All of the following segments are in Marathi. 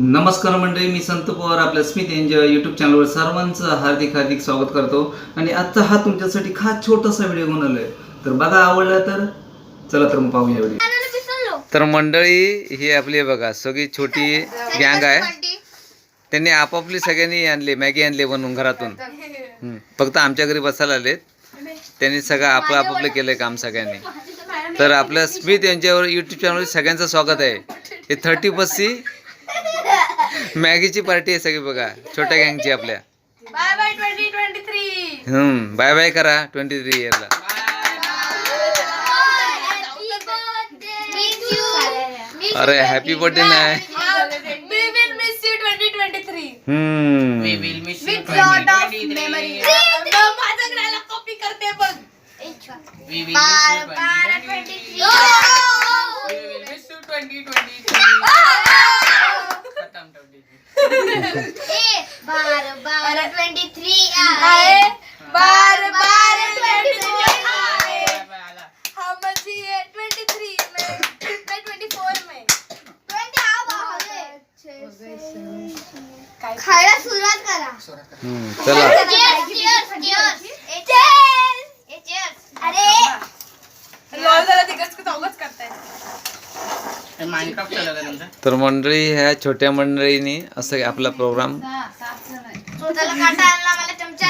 नमस्कार मंडळी मी संत पवार आपल्या स्मित एन्जॉय यूट्यूब चॅनलवर सर्वांचं हार्दिक हार्दिक स्वागत करतो. आणि आजचा हा तुमच्यासाठी खास छोटासा व्हिडिओ घेऊन आलोय. तर बघा आवडला तर चला तर मग पाहूया व्हिडिओ तर मंडळी ही आपली बघा सगळी छोटी गँग आहे. त्यांनी आपापली सगळ्यांनी आणली मॅगी आणली बनवून घरातून. फक्त आमच्या घरी बसायला आलेत. त्यांनी सगळं आपलं आपापलं केलंय काम सगळ्यांनी. तर आपल्या स्मित यांच्यावर युट्यूब चॅनलवर सगळ्यांचं स्वागत आहे. हे थर्टी बसची मैगी ची पार्टी है सभी बगा छोटे गैंग ची अपने bye bye twenty twenty three. Hmm bye bye करा 23 ये ला अरे हैप्पी बर्थडे ना है वी विल मिस यू 2023. हम्म. करते 23. चला. तर मंडळी ह्या छोट्या मंडळीने असं आपला प्रोग्राम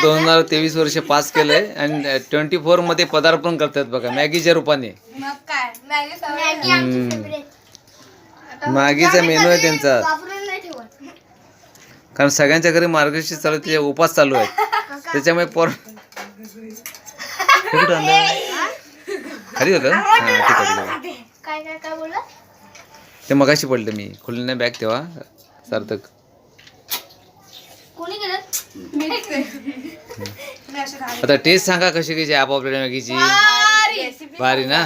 दोन हजार तेवीस वर्ष पास केलंय आणि ट्वेंटी फोरमध्ये पदार्पण करतात बघा मॅगीच्या रूपाने. मग काय? मॅगी सवय. मॅगी आमची हम्म. favorite. मॅगीचा मेनू आहे त्यांचा. कारण सगळ्यांच्या घरी मार्गशीर्ष चालू त्याचे उपास चालू आहेत. त्याच्यामुळे पोर? खाली होतं? हा ठीक आहे ठीक ते मगाशी पडलं मी. खुलली नाही बॅग तेव्हा सार्थक. कोणी केलं मी अशी राहिली. आता टेस्ट सांगा कशी कशी आपापल्या मॅगीची भारी. ना.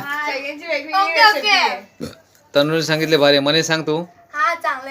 तनुने सांगितले भारी. मने सांग तू. हा चांगले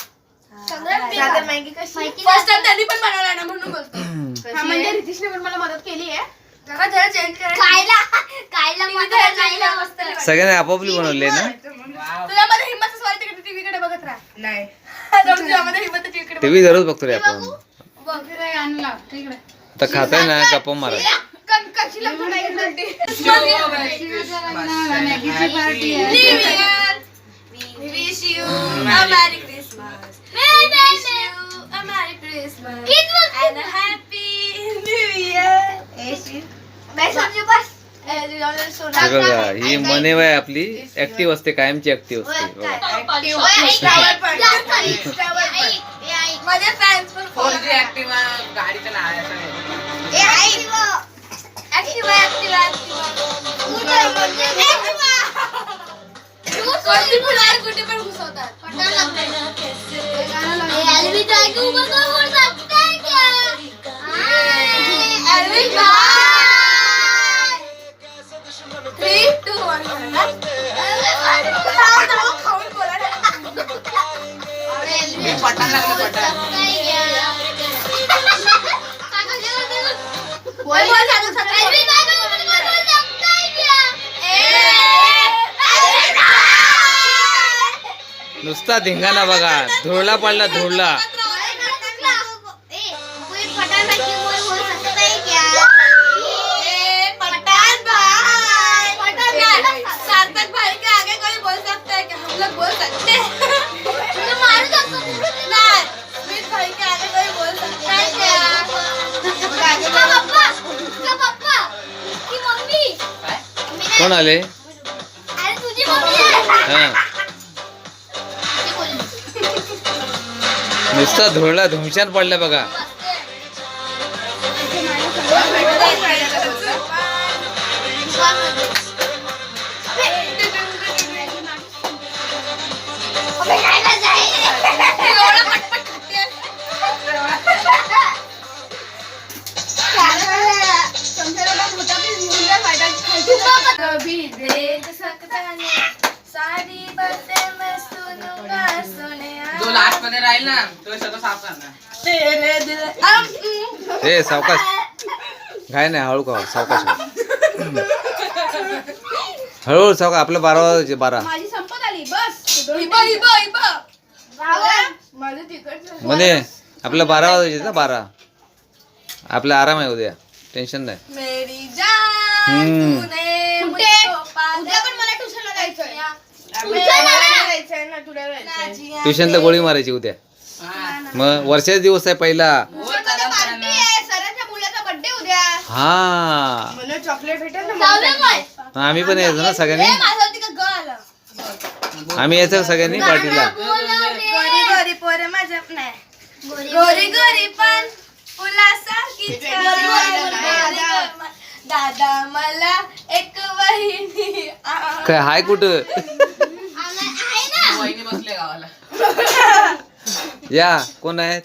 मॅगी कशी फर्स्ट टाइम त्यांनी पण बनवला ना म्हणून बोलतो हा म्हणजे रितीशने पण मला मदत केली आहे जरा जरा चेंज मस्त. सगळ्यांनी आपापली बनवली ना तुझ्यामध्ये हिंमतच वाढते की तू टीव्ही कडे बघत राहा नाही टीव्ही दररोज बघतो रे आपण आता खाताय ना गप्पा मारा विश यू बघा ही मने बाय आपली. ऍक्टिव्ह असते कायमची ऍक्टिव्ह असते. बघा. कुठे पण घुसवतात. आगे कोई बोल सकता है क्या कोण आले? अरे तुझी मम्मी आहे. हा. नुसता धुळला धुमशान पडलं बघा. मध्ये राहील ना तो सगळं साफ करणार. तेरे दिल अम, हम्म. ए सावकाश. काय नाही हळू का सावकाश. हळूहळू सावकाश आपलं बारा वाजायचे बारा. माझी संपत आली बस. हिबा हिबा हिबा माझं तिकडचं म्हणे आपलं बारा वाजायचे ना बारा. आपला आराम आहे उद्या टेन्शन नाही. मेरी जान हम्म. उद्या पण मला ट्युशनला ना तुला नाजिया ट्युशनला गोळी मारायची उद्या. मग वर्षाचा दिवस आहे पहिला. पार्टी आहे सरांच्या मुलाचा बर्थडे उद्या. हा. मला चॉकलेट भेटेल ना आम्ही पण यायचो ना सगळ्यांनी. माझ्यावरती का ग आलं? आम्ही यायचो सगळ्यांनी पार्टीला गोरी गोरी पोरे माझ्या नाही. गोरी गोरी पण फुलासारखी दादा मला एक वहिनी आ- काय हाय कुठं आहे ना वहिनी बसले गावाला. या कोण आहेत?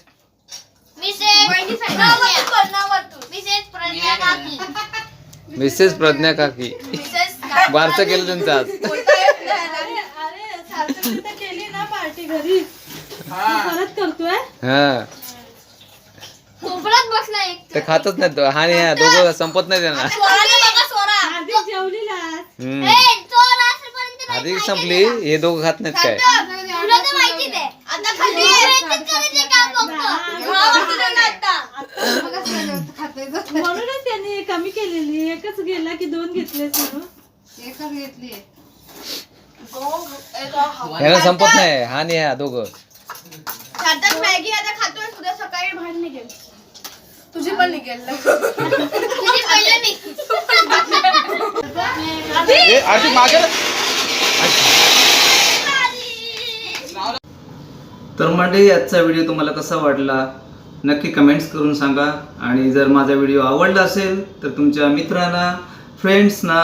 मिसेस प्रज्ञा. काकी. मिसेस प्रज्ञा काकी. मिसेस का- बारचं केलं त्यांचं आज. बोलता येत नाही ना. हा. कोपऱ्यात बसला एक. ते खातच नाही तो. हा आणि ह्या दोघं संपत नाही त्यांना. हम्म. ए, चोर असेपर्यंत नाही आधी संपली. हे दोघं खात नाहीत काय तुला तर माहितीच आहे आता खाली एकच करायचे काम फक्त भावाचं लग्न आता. म्हणूनच त्यांनी कमी केलेली एकच गेला की दोन घेतले म्हणून ह्याला संपत नाही. हा आणि ह्या दोघं. सातात मॅगी आता खातोय. उद्या सकाळी बाहेर निघेल. तुझी पण निघेल तुझी पहिलं तर म्हणजे आजचा व्हिडिओ तुम्हाला कसा वाटला? नक्की कमेंट्स करून सांगा. आणि जर माझा व्हिडिओ आवडला असेल तर तुमच्या मित्रांना फ्रेंड्सना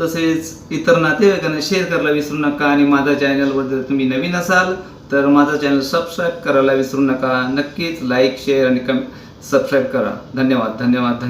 तसेच इतर नातेवाईकांना शेअर करायला विसरू नका. आणि माझ्या चॅनलवर जर तुम्ही नवीन असाल तर माझा चॅनल सबस्क्राईब करायला विसरू नका. नक्कीच लाईक शेअर आणि कम सबस्क्राईब करा. धन्यवाद धन्यवाद धन्यवाद.